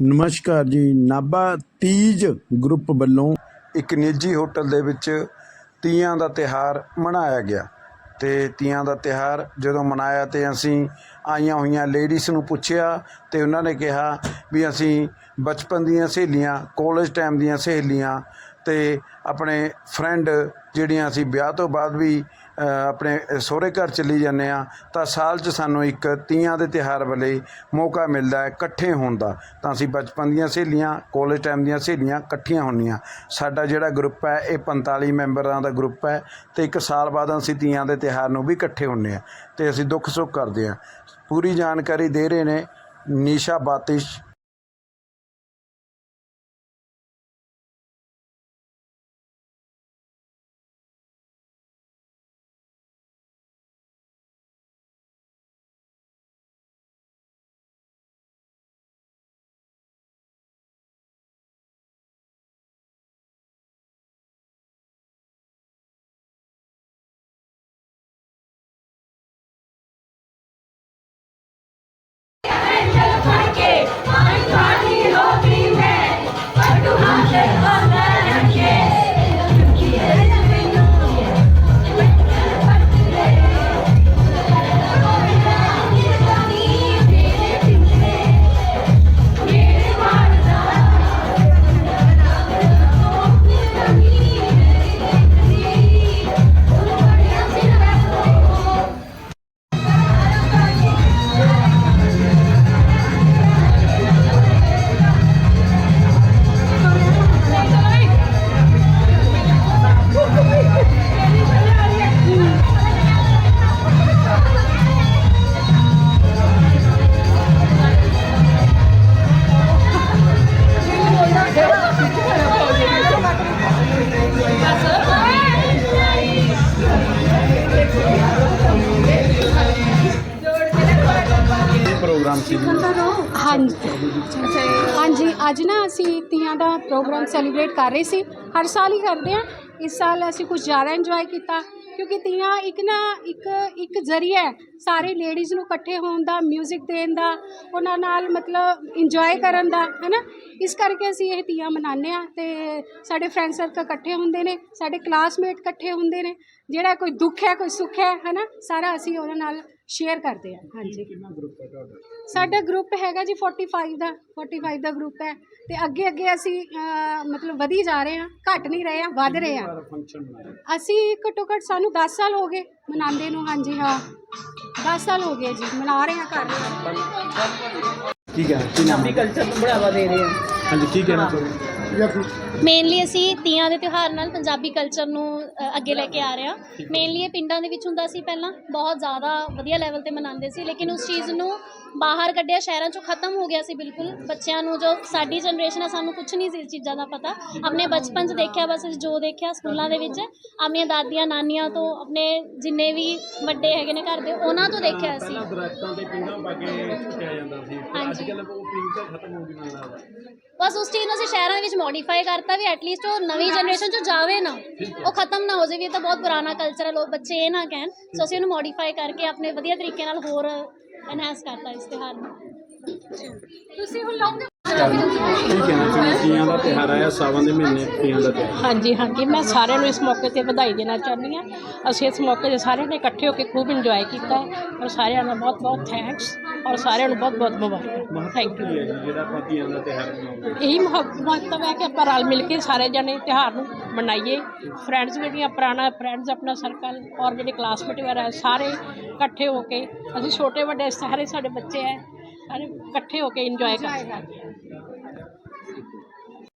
ਨਮਸਕਾਰ ਜੀ। ਨਾਭਾ ਤੀਜ ਗਰੁੱਪ ਵੱਲੋਂ ਇੱਕ ਨਿੱਜੀ ਹੋਟਲ ਦੇ ਵਿੱਚ ਤੀਆਂ ਦਾ ਤਿਹਾਰ ਮਨਾਇਆ ਗਿਆ। ਤੇ ਤੀਆਂ ਦਾ ਤਿਹਾਰ ਜਦੋਂ ਮਨਾਇਆ ਤੇ ਅਸੀਂ ਆਈਆਂ ਹੋਈਆਂ ਲੇਡੀਜ਼ ਨੂੰ ਪੁੱਛਿਆ ਤੇ ਉਹਨਾਂ ਨੇ ਕਿਹਾ ਵੀ ਅਸੀਂ ਬਚਪਨ ਦੀਆਂ ਸਹੇਲੀਆਂ ਕਾਲਜ ਟਾਈਮ ਦੀਆਂ ਸਹੇਲੀਆਂ ਤੇ ਆਪਣੇ ਫਰੈਂਡ ਜਿਹੜੀਆਂ ਅਸੀਂ ਵਿਆਹ ਤੋਂ ਬਾਅਦ ਵੀ ਆਪਣੇ ਸਹੁਰੇ ਘਰ ਚਲੀ ਜਾਂਦੇ ਹਾਂ, ਤਾਂ ਸਾਲ 'ਚ ਸਾਨੂੰ ਇੱਕ ਤੀਆਂ ਦੇ ਤਿਉਹਾਰ ਵੇਲੇ ਮੌਕਾ ਮਿਲਦਾ ਹੈ ਇਕੱਠੇ ਹੋਣ ਦਾ। ਤਾਂ ਅਸੀਂ ਬਚਪਨ ਦੀਆਂ ਸਹੇਲੀਆਂ ਕੋਲਜ ਟਾਈਮ ਦੀਆਂ ਸਹੇਲੀਆਂ ਇਕੱਠੀਆਂ ਹੁੰਦੀਆਂ। ਸਾਡਾ ਜਿਹੜਾ ਗਰੁੱਪ ਹੈ, ਇਹ 45 ਮੈਂਬਰਾਂ ਦਾ ਗਰੁੱਪ ਹੈ ਤੇ ਇੱਕ ਸਾਲ ਬਾਅਦ ਅਸੀਂ ਤੀਆਂ ਦੇ ਤਿਉਹਾਰ ਨੂੰ ਵੀ ਇਕੱਠੇ ਹੁੰਨੇ ਆ ਤੇ ਅਸੀਂ ਦੁੱਖ ਸੁੱਖ ਕਰਦੇ ਆ ਪੂਰੀ ਜਾਣਕਾਰੀ ਦੇ ਰਹੇ ਨੇ ਨੀਸ਼ਾ ਬਾਤਿਸ਼ ਪ੍ਰੋਗਰਾਮ ਸੀ ਹਾਂਜੀ। ਹਾਂਜੀ, ਅੱਜ ਨਾ ਅਸੀਂ ਤੀਆਂ ਦਾ ਪ੍ਰੋਗਰਾਮ ਸੈਲੀਬ੍ਰੇਟ ਕਰ ਰਹੇ ਸੀ। ਹਰ ਸਾਲ ਹੀ ਕਰਦੇ ਆ ਇਸ ਸਾਲ ਅਸੀਂ ਕੁਝ ਜ਼ਿਆਦਾ ਇੰਜੋਏ ਕੀਤਾ, ਕਿਉਂਕਿ ਤੀਆਂ ਇੱਕ ਨਾ ਇੱਕ ਇੱਕ ਜ਼ਰੀਆ ਹੈ ਸਾਰੇ ਲੇਡੀਜ਼ ਨੂੰ ਇਕੱਠੇ ਹੋਣ ਦਾ ਮਿਊਜ਼ਿਕ ਦੇਣ ਦਾ, ਉਹਨਾਂ ਨਾਲ ਮਤਲਬ ਇੰਜੋਏ ਕਰਨ ਦਾ ਹੈ ਨਾ ਇਸ ਕਰਕੇ ਅਸੀਂ ਇਹ ਤੀਆਂ ਮਨਾਉਂਦੇ ਆ ਤੇ ਸਾਡੇ ਫਰੈਂਡ ਸਰਕਲ ਇਕੱਠੇ ਹੁੰਦੇ ਨੇ, ਸਾਡੇ ਕਲਾਸਮੇਟ ਇਕੱਠੇ ਹੁੰਦੇ ਨੇ। ਜਿਹੜਾ ਕੋਈ ਦੁੱਖ ਹੈ, ਕੋਈ ਸੁੱਖ ਹੈ ਹੈ ਨਾ ਸਾਰਾ ਅਸੀਂ ਉਹਨਾਂ ਨਾਲ ਸ਼ੇਅਰ ਕਰਦੇ ਆ ਹਾਂਜੀ। ਕਿੰਨਾ ਗਰੁੱਪ ਹੈ ਤੁਹਾਡਾ ਸਾਡਾ ਗਰੁੱਪ ਹੈਗਾ ਜੀ 45 ਦਾ 45 ਦਾ ਗਰੁੱਪ ਹੈ। ਤੇ ਅੱਗੇ ਅੱਗੇ ਅਸੀਂ ਅਹ, ਮਤਲਬ ਵਧੀ ਜਾ ਰਹੇ ਹਾਂ ਘਟ ਨਹੀਂ ਰਹੇ ਹਾਂ ਵੱਧ ਰਹੇ ਹਾਂ। ਫੰਕਸ਼ਨ ਮਨਾਇਆ ਅਸੀਂ ਘੱਟੋ ਘੱਟ ਸਾਨੂੰ 10 ਸਾਲ ਹੋ ਗਏ ਮਨਾਉਂਦੇ ਨੂੰ ਹਾਂਜੀ ਹਾਂ। 10 ਸਾਲ ਹੋ ਗਏ ਜੀ ਮਨਾ ਰਹੇ ਹਾਂ ਕਰ ਰਹੇ ਹਾਂ। ਕੀ ਕਹਿਣਾ? ਕੀ ਨਾਮ ਹੈ? ਕਲਚਰ ਨੂੰ ਬੜਾਵਾ ਦੇ ਰਹੇ ਹਾਂ। ਹਾਂਜੀ ਕੀ ਕਹਿਣਾ ਚਾਹੁੰਦੇ ਮੇਨਲੀ ਅਸੀਂ ਤੀਆਂ ਦੇ ਤਿਉਹਾਰ ਨਾਲ ਪੰਜਾਬੀ ਕਲਚਰ ਨੂੰ ਅ, ਅੱਗੇ ਲੈ ਕੇ ਆ ਰਹੇ ਹਾਂ। ਮੇਨਲੀ ਇਹ ਪਿੰਡਾਂ ਦੇ ਵਿੱਚ ਹੁੰਦਾ ਸੀ ਪਹਿਲਾਂ ਬਹੁਤ ਜ਼ਿਆਦਾ ਵਧੀਆ ਲੈਵਲ ਤੇ ਮਨਾਉਂਦੇ ਸੀ ਲੇਕਿਨ ਉਸ ਚੀਜ਼ ਨੂੰ ਬਾਹਰ ਕੱਢਿਆ ਸ਼ਹਿਰਾਂ ਚੋਂ ਖਤਮ ਹੋ ਗਿਆ ਸੀ ਬਿਲਕੁਲ। ਬੱਚਿਆਂ ਨੂੰ ਜੋ ਸਾਡੀ ਜਨਰੇਸ਼ਨ ਆ ਸਾਨੂੰ ਕੁਝ ਨਹੀਂ ਸੀ ਇਸ ਚੀਜ਼ਾਂ ਦਾ ਪਤਾ। ਆਪਣੇ ਬਚਪਨ 'ਚ ਦੇਖਿਆ ਬਸ ਅਸੀਂ ਜੋ ਦੇਖਿਆ ਸਕੂਲਾਂ ਦੇ ਵਿੱਚ ਆਪਣੀਆਂ ਦਾਦੀਆਂ ਨਾਨੀਆਂ ਤੋਂ ਆਪਣੇ ਜਿੰਨੇ ਵੀ ਵੱਡੇ ਹੈਗੇ ਨੇ ਘਰ ਦੇ ਉਹਨਾਂ ਤੋਂ ਦੇਖਿਆ ਅਸੀਂ। ਦਰਖਤਾਂ ਤੇ ਪਿੰਡਾਂ ਪਾ ਕੇ ਛੁੱਟਿਆ ਜਾਂਦਾ ਸੀ ਹਾਂਜੀ। ਕੱਲ੍ਹ ਉਹ ਪਿੰਡ ਤਾਂ ਖਤਮ ਹੋ ਗਈ ਮੈਨੂੰ ਲੱਗਦਾ। ਬਸ ਉਸ ਚੀਜ਼ ਨੂੰ ਅਸੀਂ ਸ਼ਹਿਰਾਂ ਦੇ ਵਿੱਚ ਮੋਡੀਫਾਈ ਕਰਤਾ ਵੀ ਐਟਲੀਸਟ ਉਹ ਨਵੀਂ ਜਨਰੇਸ਼ਨ ਚ ਜਾਵੇ ਨਾ ਉਹ ਖਤਮ ਨਾ ਹੋ ਜਾਵੇ ਇਹ ਤਾਂ ਬਹੁਤ ਪੁਰਾਣਾ ਕਲਚਰ ਹੈ ਲੋਕ ਬੱਚੇ ਇਹ ਨਾ ਕਹਿਣ ਸੋ ਅਸੀਂ ਉਹਨੂੰ ਮੋਡੀਫਾਈ ਕਰਕੇ ਆਪਣੇ ਵਧੀਆ ਤਰੀਕੇ ਨਾਲ ਹੋਰ ਐਨਹਾਂਸ ਕਰਤਾ ਇਸ ਤਿਉਹਾਰ ਨੂੰ ਤੁਸੀਂ ਹੁਣ ਲਾਉਂਗੇ ਕੀ ਕਹਿਣਾ ਚਾਹੁੰਦੇ ਤੀਆਂ ਦਾ ਤਿਉਹਾਰ ਆਇਆ ਸਾਵਨ ਦੇ ਮਹੀਨੇ ਤੀਆਂ ਦਾ ਤਿਉਹਾਰ। ਹਾਂਜੀ ਹਾਂਜੀ ਮੈਂ ਸਾਰਿਆਂ ਨੂੰ ਇਸ ਮੌਕੇ ਤੇ ਵਧਾਈ ਦੇਣਾ ਚਾਹੁੰਦੀ ਹਾਂ। ਅਸੀਂ ਇਸ ਮੌਕੇ ਤੇ ਸਾਰਿਆਂ ਨੇ ਇਕੱਠੇ ਹੋ ਕੇ ਖੂਬ ਇੰਜੋਏ ਕੀਤਾ ਔਰ ਸਾਰਿਆਂ ਦਾ ਬਹੁਤ ਬਹੁਤ ਥੈਂਕਸ ਔਰ ਸਾਰਿਆਂ ਨੂੰ ਬਹੁਤ ਬਹੁਤ ਮੁਬਾਰਕਾਂ। ਥੈਂਕ ਯੂ ਜਿਹੜਾ ਆਪਾਂ ਤੀਆਂ ਦਾ ਤਿਉਹਾਰ ਮਨਾਉਂਦੇ ਇਹੀ ਮਹੱਤ- ਮਹੱਤਵ ਹੈ ਕਿ ਆਪਾਂ ਰਲ ਮਿਲ ਕੇ ਸਾਰੇ ਜਣੇ ਤਿਉਹਾਰ ਨੂੰ ਮਨਾਈਏ। ਫਰੈਂਡਸ ਜਿਹੜੀਆਂ ਪੁਰਾਣਾ ਫਰੈਂਡਸ ਆਪਣਾ ਸਰਕਲ ਔਰ ਜਿਹੜੇ ਕਲਾਸਮੇਟ ਵਗੈਰਾ ਹੈ, ਸਾਰੇ ਇਕੱਠੇ ਹੋ ਕੇ ਅਸੀਂ ਛੋਟੇ ਵੱਡੇ ਸਾਰੇ ਸਾਡੇ ਬੱਚੇ ਹੈ ਸਾਰੇ ਇਕੱਠੇ ਹੋ ਕੇ ਇੰਜੋਏ ਕਰਦੇ ਹਾਂ। すいません。